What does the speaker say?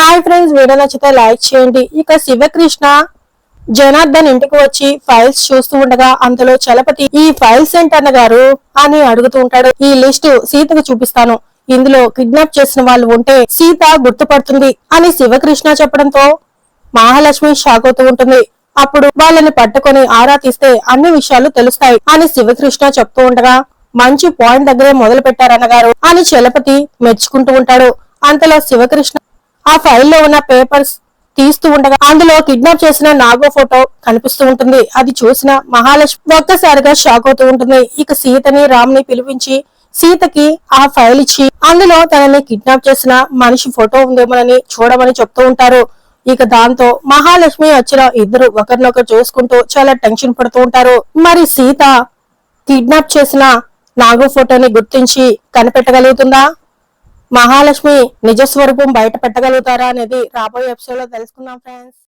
Hi friends video నచ్చితే like చేయండి. ఇక శివకృష్ణ జనార్దన్ ఇంటికి వచ్చి ఫైల్స్ చూస్తూ ఉండగా అందులో చలపతి ఈ ఫైల్స్ ఏంటన్న గారు అని అడుగుతూ ఉంటాడు. ఈ లిస్ట్ సీతకు చూపిస్తాను. ఇందులో కిడ్నాప్ చేసిన వాళ్ళు ఉంటే సీత గుర్తుపడుతుంది అని శివకృష్ణ చెప్పడంతో మహాలక్ష్మి షాక్ అవుతూ ఉంటుంది. అప్పుడు వాళ్ళని పట్టుకొని ఆరా తీస్తే అన్ని విషయాలు తెలుస్తాయి అని శివకృష్ణ చెప్తూ ఉండగా మంచి పాయింట్ దగ్గరే మొదలు పెట్టారన్నగారు అని చలపతి మెచ్చుకుంటూ ఉంటాడు. అంతలో శివకృష్ణ ఆ ఫైల్లో ఉన్న పేపర్స్ తీస్తూ ఉండగా అందులో కిడ్నాప్ చేసిన నాగో ఫోటో కనిపిస్తూ ఉంటుంది. అది చూసిన మహాలక్ష్మి ఒక్కసారిగా షాక్ అవుతూ ఉంటుంది. ఇక సీతని రామ్ని పిలిపించి సీతకి ఆ ఫైల్ ఇచ్చి అందులో తనని కిడ్నాప్ చేసిన మనిషి ఫోటో ఉందేమోనని చూడమని చెప్తూ ఉంటారు. ఇక దాంతో మహాలక్ష్మి వచ్చిన ఇద్దరు ఒకరినొకరు చూసుకుంటూ చాలా టెన్షన్ పడుతూ ఉంటారు. మరి సీత కిడ్నాప్ చేసిన నాగు ఫోటోని గుర్తించి కనిపెట్టగలుగుతుందా? మహాలక్ష్మి నిజ స్వరూపం బయట పెట్టగలుగుతారా అనేది రాబోయే ఎపిసోడ్లో తెలుసుకుందాం ఫ్రెండ్స్